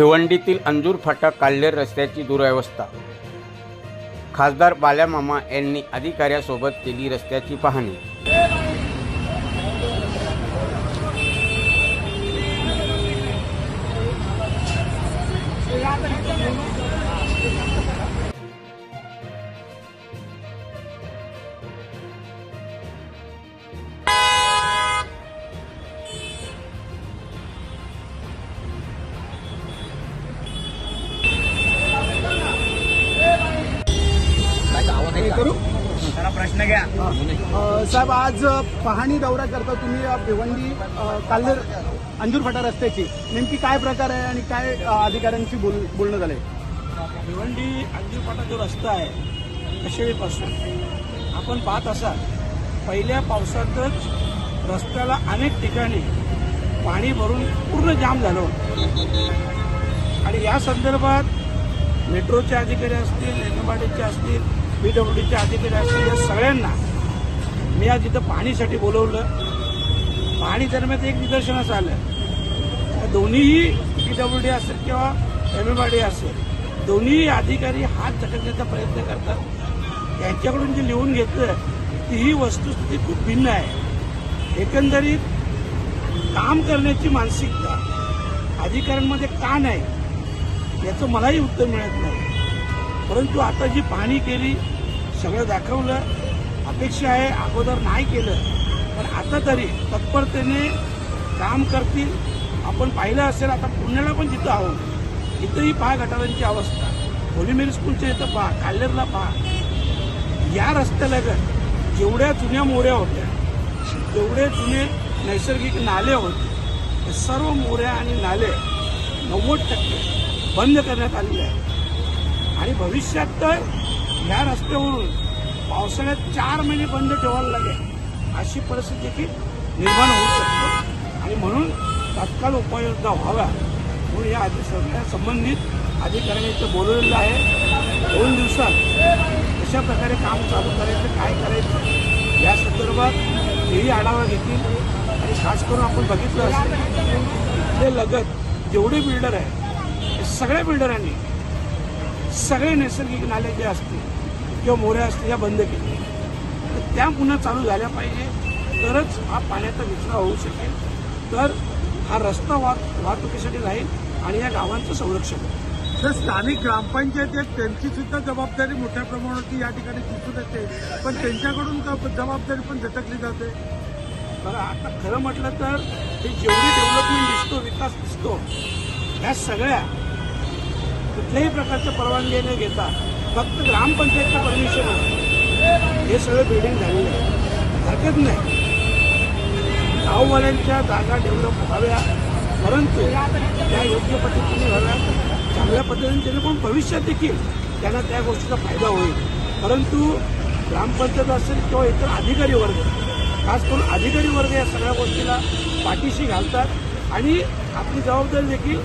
भिवंडीतील अंजूर फाटा काल्हेर रस्त्याची दुरावस्था. खासदार बाल्यामामा यांनी अधिकाऱ्यासोबत केली रस्त्याची पाहणी. प्रश्न घ्या. साहेब आज पाहणी दौरा करता तुम्ही भिवंडी काल्हेर अंजूरफाटा रस्त्याची. नेमकी काय प्रकार आहे आणि काय अधिकाऱ्यांशी बोल बोलणं झालंय? भिवंडी अंजूरपाटा जो रस्ता आहे कशेळीपासून आपण पाहत असाल पहिल्या पावसातच रस्त्याला अनेक ठिकाणी पाणी भरून पूर्ण जाम झालं होतं. आणि या संदर्भात मेट्रोचे अधिकारी असतील एमएमआरडीचे असतील बी डब्ल्यू अधिकारी या सगळ्यांना मी आज इथं पाणीसाठी बोलवलं. पाणी दरम्यान एक निदर्शनास आलं. दोन्हीही पी डब्ल्यू डी असेल किंवा एम एम डी असेल दोन्ही अधिकारी हात झटकण्याचा प्रयत्न करतात. यांच्याकडून जे लिहून घेतलं तीही वस्तुस्थिती खूप भिन्न आहे. एकंदरीत काम करण्याची मानसिकता अधिकाऱ्यांमध्ये का नाही याचं मलाही उत्तर मिळत नाही. परंतु आता जी पाहणी केली सगळं दाखवलं अपेक्षा आहे अगोदर नाही केलं पण आता तरी तत्परतेने काम करतील. आपण पाहिलं असेल आता पुण्याला पण जिथं आहोत इथंही पहा गटारांची अवस्था. होलीमेरी स्कूलच्या इथं पहा काल्लेरला पहा. या रस्त्यालगत जेवढ्या जुन्या मोऱ्या होत्या जेवढे जुने नैसर्गिक नाले होते ते सर्व मोऱ्या आणि नाले नव्वद टक्के बंद करण्यात आलेले आहेत. आणि भविष्यात तर या रस्त्यावरून पावसाळ्यात चार महिने बंद ठेवायला लागेल अशी परिस्थिती देखील निर्माण होऊ शकते. आणि म्हणून तात्काळ उपाययोजना व्हाव्या म्हणून या आधी सगळ्या संबंधित अधिकाऱ्यांनी इथं बोलवलेलं आहे. दोन दिवसात कशा प्रकारे काम चालू करायचं काय करायचं या संदर्भात तेही आढावा घेतील. आणि खास करून आपण बघितलं असेल इथले लगत जेवढे बिल्डर आहे सगळ्या बिल्डरांनी सगळे नैसर्गिक नाले जे असतील किंवा मोऱ्या असतील या बंद केले. तर त्या पुन्हा चालू झाल्या पाहिजे. तरच हा पाण्याचा विसरा होऊ शकेल. तर हा रस्ता वाह वाहतुकीसाठी राहील आणि या गावांचं संरक्षण. होईल तर स्थानिक ग्रामपंचायत आहेत त्यांची सुद्धा जबाबदारी मोठ्या प्रमाणावरती या ठिकाणी दिसून येते. पण त्यांच्याकडून जबाबदारी पण झटकली जाते. बरं आता खरं म्हटलं तर हे जेवढी डेव्हलपमेंट दिसतो विकास दिसतो ह्या सगळ्या कुठल्याही प्रकारच्या परवानगी न घेता फक्त ग्रामपंचायतचं परमिशन हे सगळं बिल्डिंग झालेलं आहे. हरकत नाही. गाववाल्यांच्या जागा डेव्हलप व्हाव्या परंतु त्या योग्य पद्धतीने व्हाव्या चांगल्या पद्धतीने जेणेकरून भविष्यात देखील त्यांना त्या गोष्टीचा फायदा होईल. परंतु ग्रामपंचायत असेल किंवा इतर अधिकारी वर्ग खास करून अधिकारी वर्ग या सगळ्या गोष्टीला पाठीशी घालतात आणि आपली जबाबदारी देखील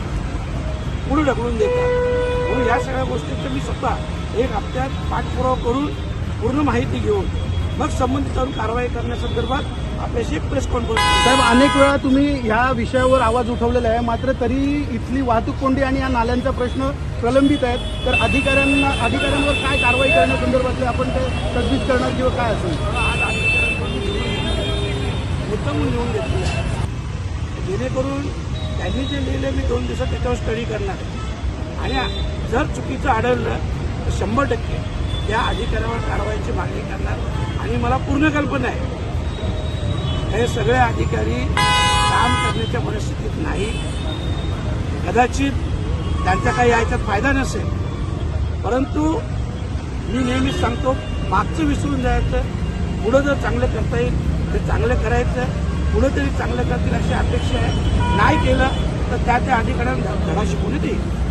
पुढे ढकलून देतात. म्हणून या सगळ्या गोष्टींचा मी स्वतः एक हप्त्यात पाठपुरावा करून पूर्ण माहिती घेऊन मग संबंधित कारवाई करण्यासंदर्भात आपल्याशी एक प्रेस कॉन्फरन्स साहेब अनेक वेळा तुम्ही ह्या विषयावर आवाज उठवलेला आहे. मात्र तरी इथली वाहतूक कोंडी आणि या नाल्यांचा प्रश्न प्रलंबित आहेत. तर अधिकाऱ्यांना अधिकाऱ्यांवर काय कारवाई करण्यासंदर्भातले आपण ते तजवीज करणार किंवा काय असेल? आज अधिकाऱ्यांकडून लिहून घेतलेलं आहे. जेणेकरून त्यांनी जे लिहिलं मी दोन दिवसात त्याच्यावर स्टडी करणार आहे. आणि जर चुकीचं आढळलं तर शंभर टक्के त्या अधिकाऱ्यावर कारवाईची मागणी करणार. आणि मला पूर्ण कल्पना आहे हे सगळे अधिकारी काम करण्याच्या परिस्थितीत नाही. कदाचित त्यांचा काही याच्यात फायदा नसेल. परंतु मी नेहमीच सांगतो मागचं विसरून जायचं पुढं जर चांगलं करता येईल तर चांगलं करायचं. पुढं तरी चांगलं करतील अशी अपेक्षा आहे. नाही केलं तर त्या त्या अधिकाऱ्यांना धडा शिकवण्यात येईल